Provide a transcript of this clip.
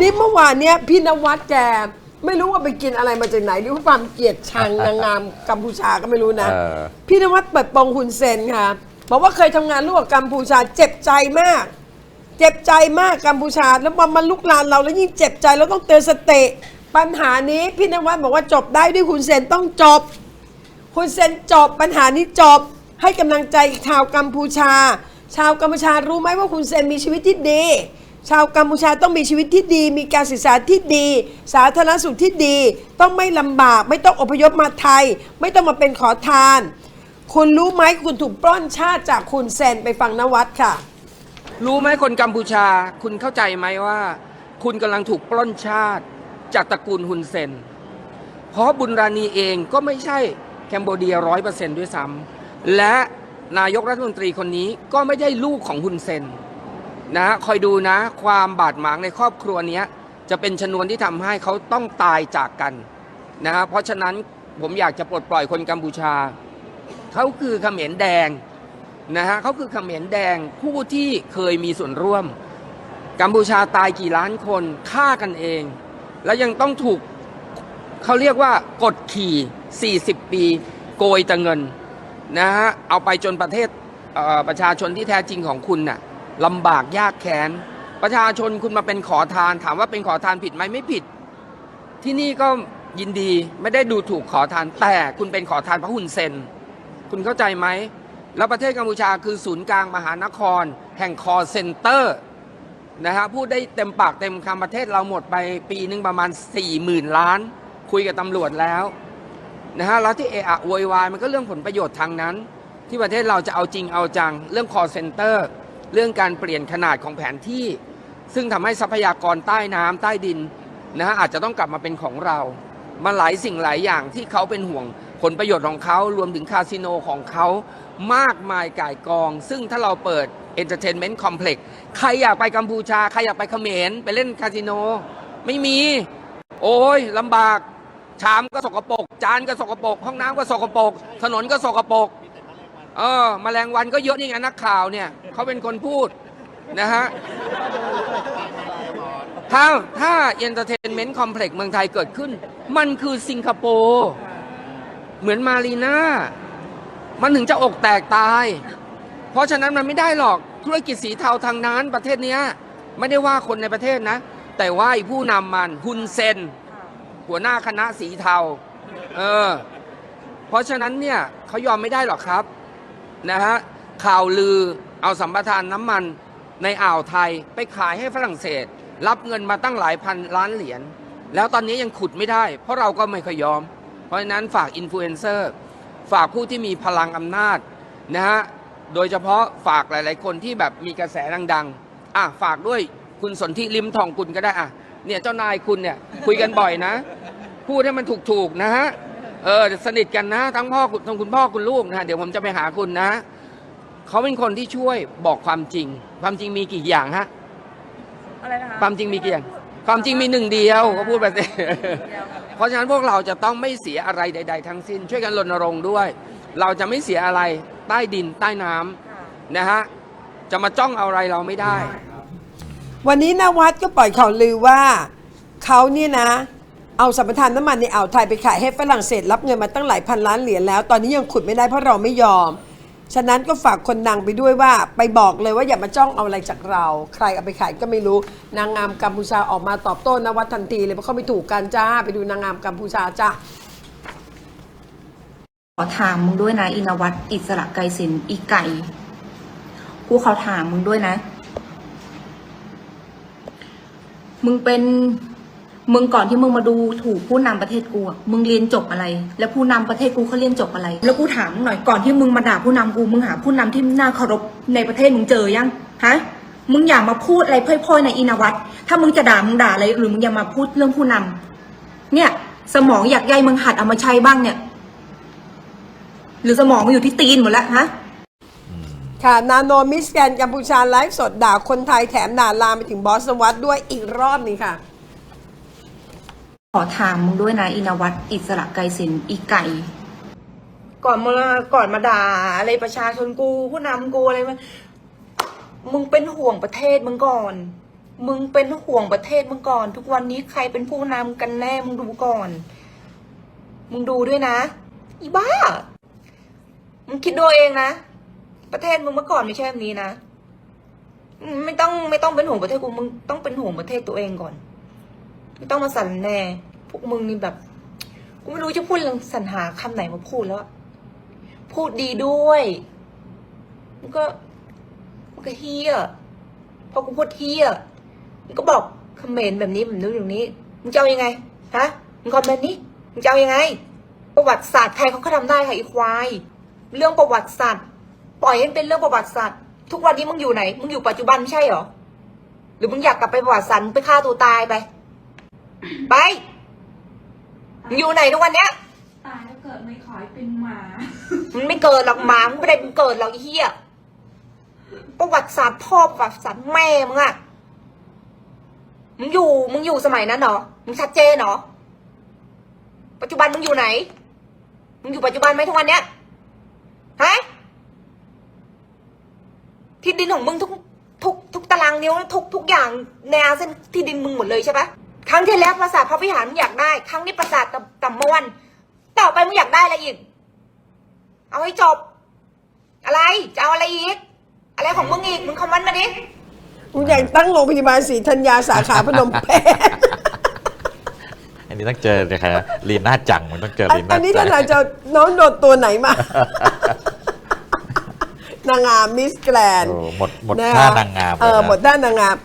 นี่เมื่อวานเนี้ยพี่นวัดแกไม่รู้ว่าไปกินอะไรมาจากไหนหรือว่าความเกลียดชังนางงามกัมพูชาก็ไม่รู้นะ เออ พี่นวัดเปิดโปงฮุนเซนค่ะบอกว่าเคยทำงานร่วมกับกัมพูชาเจ็บใจมาก เจ็บใจมากกัมพูชา แล้วมันมาลุกลานเราแล้วยิ่งเจ็บใจแล้วต้องเตือนสติปัญหานี้พี่นวัดบอกว่าจบได้ด้วยฮุนเซนต้องจบ คุณเซนจบปัญหานี้จบ ให้กำลังใจชาวกัมพูชา ชาวกัมพูชารู้ไหมว่าคุณเซนมีชีวิตที่ดี ชาวกัมพูชาต้องมีชีวิตที่ดี มีการศึกษาที่ดี สาธารณสุขที่ดี ต้องไม่ลำบาก ไม่ต้องอพยพมาไทย ไม่ต้องมาเป็นขอทาน คุณรู้ไหมคุณถูกปล้นชาติจากคุณเซนไปฟังนวัดค่ะ รู้ไหมคนกัมพูชา คุณเข้าใจไหมว่า คุณกำลังถูกปล้นชาติจากตระกูลฮุนเซน เพราะบุญรานีเองก็ไม่ใช่แคนโบเดียร้อยเปอร์เซนต์ด้วยซ้ำและนายกรัฐมนตรีคนนี้ก็ไม่ได้ลูกของฮุนเซน นะคอยดูนะความบาดหมางในครอบครัวนี้จะเป็นชนวนที่ทำให้เขาต้องตายจากกันนะเพราะฉะนั้นผมอยากจะปลดปล่อยคนกัมพูชา เขาคือเขมรแดงนะฮะเขาคือเขมรแดงผู้ที่เคยมีส่วนร่วม กัมพูชาตายกี่ล้านคนฆ่ากันเอง แล้วยังต้องถูกเขาเรียกว่ากดขี่ 40 ปี โกยแต่เงินนะฮะเอาไปจนประเทศเประชาชนที่แท้จริงของคุณน่ะ ลำบากยากแค้นประชาชนคุณมาเป็นขอทาน ถามว่าเป็นขอทานผิดไหมไม่ผิด ที่นี่ก็ยินดีไม่ได้ดูถูกขอทาน แต่คุณเป็นขอทานพระหุ่นเซนคุณเข้าใจไหมแล้วประเทศกัมพูชาคือศูนย์กลางมหานคร แห่งคอเซ็นเตอร์นะฮะพูดได้เต็มปากเต็มคำประเทศเราหมดไปปีหนึงประมาณ 4 0,000 ล้าน คุยกับตำรวจแล้วนะฮะแล้วที่เอะอะโวยวายมันก็เรื่องผลประโยชน์ทางนั้น ที่ประเทศเราจะเอาจริงเอาจังเรื่องคอเซ็นเตอร์ เรื่องการเปลี่ยนขนาดของแผนที่ ซึ่งทำให้ทรัพยากรใต้น้ำใต้ดินนะฮะอาจจะต้องกลับมาเป็นของเรามันหลายสิ่งหลายอย่างที่เขาเป็นห่วงผลประโยชน์ของเขารวมถึงคาสิโนของเขามากมายก่ายกอง ซึ่งถ้าเราเปิด Entertainment Complex ใครอยากไปกัมพูชา ใครอยากไปเขมรไปเล่นคาสิโน ไม่มี โอ้ยลำบาก ชามก็สกปรกจานก็สกปรกห้องน้ำก็สกปรกถนนก็สกปรก เออแมลงวันก็เยอะนี่ไงนักข่าวเนี่ยเขาเป็นคนพูดนะฮะถ้าถ้า Entertainment Complex เมืองไทยเกิดขึ้น มันคือสิงคโปร์เหมือนมารีนามันถึงจะอกแตกตาย เพราะฉะนั้นมันไม่ได้หรอกธุรกิจสีเทาทางนั้นประเทศนี้ไม่ได้ว่าคนในประเทศนะ แต่ว่าผู้นำมันฮุนเซน หัวหน้าคณะสีเทา เออ เพราะฉะนั้นเนี่ยเขายอมไม่ได้หรอกครับ นะฮะข่าวลือเอาสัมปทานน้ำมันในอ่าวไทยไปขายให้ฝรั่งเศส รับเงินมาตั้งหลายพันล้านเหรียญแล้วตอนนี้ยังขุดไม่ได้ เพราะเราก็ไม่เคอยยอม เพราะฉะนั้นฝากอินฟลูเอนเซอร์ฝากผู้ที่มีพลังอำนาจนะฮะโดยเฉพาะฝากหลาย ๆ คนที่แบบมีกระแสดังๆอะฝากด้วยคุณสนธิริมทองกุลก็ได้อะเนี่ยเจ้านายคุณเนี่ยคุยกันบ่อยนะ พูดให้มันถูกๆนะฮะ เออสนิทกันนะ ทั้งพ่อคุณทั้งคุณพ่อคุณลูกนะฮะเดี๋ยวผมจะไปหาคุณนะเขาเป็นคนที่ช่วยบอกความจริง ความจริงมีกี่อย่างฮะอะไรนะคะความจริงมีกี่อย่าง ความจริงมีหนึ่งเดียวก็พูดไปสิเพราะฉะนั้นพวกเราจะต้องไม่เสียอะไรใด ๆ ทั้งสิ้น ช่วยกันรณรงค์ด้วย เราจะไม่เสียอะไรใต้ดินใต้น้ำนะฮะจะมาจ้องเอาอะไรเราไม่ได้ วันนี้นวัดก็ปล่อยข่าวลือว่าเขาเนี่ยนะ เอาสัมปทานน้ำมันในอ่าวไทยไปขายให้ฝรั่งเศสรับเงินมาตั้งหลายพันล้านเหรียญแล้ว ตอนนี้ยังขุดไม่ได้เพราะเราไม่ยอม ฉะนั้นก็ฝากคนดังไปด้วยว่า ไปบอกเลยว่าอย่ามาจ้องเอาอะไรจากเรา ใครเอาไปขายก็ไม่รู้ นางงามกัมพูชาออกมาตอบโต้นวัดทันทีเลยเพราะเขาไม่ถูกกันจ้า ไปดูนางงามกัมพูชาจ้าขอถามมึงด้วยนะอินวัตอิสระไกรสินอีไก่กูเขาถามมึงด้วยนะ มึงเป็น มึงก่อนที่มึงมาดูถูกผู้นำประเทศกูอะมึงเรียนจบอะไร แล้วผู้นำประเทศกูเขาเรียนจบอะไร แล้วกูถามมึงหน่อยก่อนที่มึงมาด่าผู้นำกูมึงหาผู้นำที่น่าเคารพในประเทศมึงเจอยังฮะมึงอย่ามาพูดอะไรพล่อยๆในอินวัตถ้ามึงจะด่ามึงด่าอะไรหรือมึงอย่ามาพูดเรื่องผู้นำเนี่ย สมองอยากใยมึงหัดเอามาใช้บ้างเนี่ย หรือสมองมันอยู่ที่ตีนหมดแล้วฮะค่ะนาโนมิสแกนกัมพูชาไลฟ์สดด่าคนไทยแถมด่าลามไปถึงบอสวัตด้วยอีกรอบนึงค่ะ ขอถามมึงด้วยนะอินวัตอิสระไกรสินอีไก่ ก่อนมาก่อนมาด่าอะไรประชาชนกูผู้นำกูอะไรมามึงเป็นห่วงประเทศมึงก่อน มึงเป็นห่วงประเทศมึงก่อน ทุกวันนี้ใครเป็นผู้นำกันแน่มึงดูก่อน มึงดูด้วยนะ อีบ้า มึงคิดดูเองนะ ประเทศมึงเมื่อก่อนไม่ใช่แบบนี้นะ ไม่ต้องไม่ต้องเป็นห่วงประเทศกูมึงต้องเป็นห่วงประเทศตัวเองก่อน ไม่ต้องมาสั่นแน่พวกมึงนี่แบบกูไม่รู้จะพูดสรรหาคำไหนมาพูดแล้วอะพูดดีด้วยมันก็มันก็เฮียพอกูพูดเฮียมันก็บอกคอมเมนต์แบบนี้แบบนู้นอย่างนี้มึงจะเอายังไงฮะมึงคอมเมนต์นี้มึงจะเอายังไง ประวัติศาสตร์ใครเขาก็ทำได้ค่ะอีควาย เรื่องประวัติศาสตร์ปล่อยให้มันเป็นเรื่องประวัติศาสตร์ ทุกวันนี้มึงอยู่ไหนมึงอยู่ปัจจุบันไม่ใช่หรอหรือมึงอยากกลับไปประวัติศาสตร์มึงไปฆ่าตัวตายไป ไปมึงอยู่ไหนทุกวันเนี้ย ตายแล้วเกิดไม่ขอให้เป็นหมา มันไม่เกิดหรอกหมามึงไม่ได้มึงเกิดหรอกไอ้เหี้ยประวัติศาสตร์พ่อประวัติศาสตร์แม่มึงอะมึงอยู่มึงอยู่สมัยนั้นเหรอมึงชัดเจนเหรอปัจจุบันมึงอยู่ไหน มึงอยู่ปัจจุบันไหมทุกวันเนี้ยฮะที่ดินของมึงทุกทุกทุกตารางนิ้วทุกทุกอย่างในอาเส้นที่ดินมึงหมดเลยใช่ปะค รั้งที่แล้วปราสาทพระวิหารมึงอยากได้ ครั้งนี้ปราสาทตำตำมวนต่อไปมึงอยากได้อะไรอีก เอาให้จบ อะไรจะเอาอะไรอีก อะไรของมึงอีกมึงคอมเมนต์มาดิกูอยากตั้งโรงพยาบาลศรีธัญญาสาขาพนมเปญอันนี้ต้องเจอเลยครับลีน่าจังมันต้องเจออันลีอัน่านนี้จัท่านอาจจะน้องโดนตัวไหนมา นางงามมิสแกรนโอ้หมดหมดท่านางงามเออเลยนะหมดท่านางงาม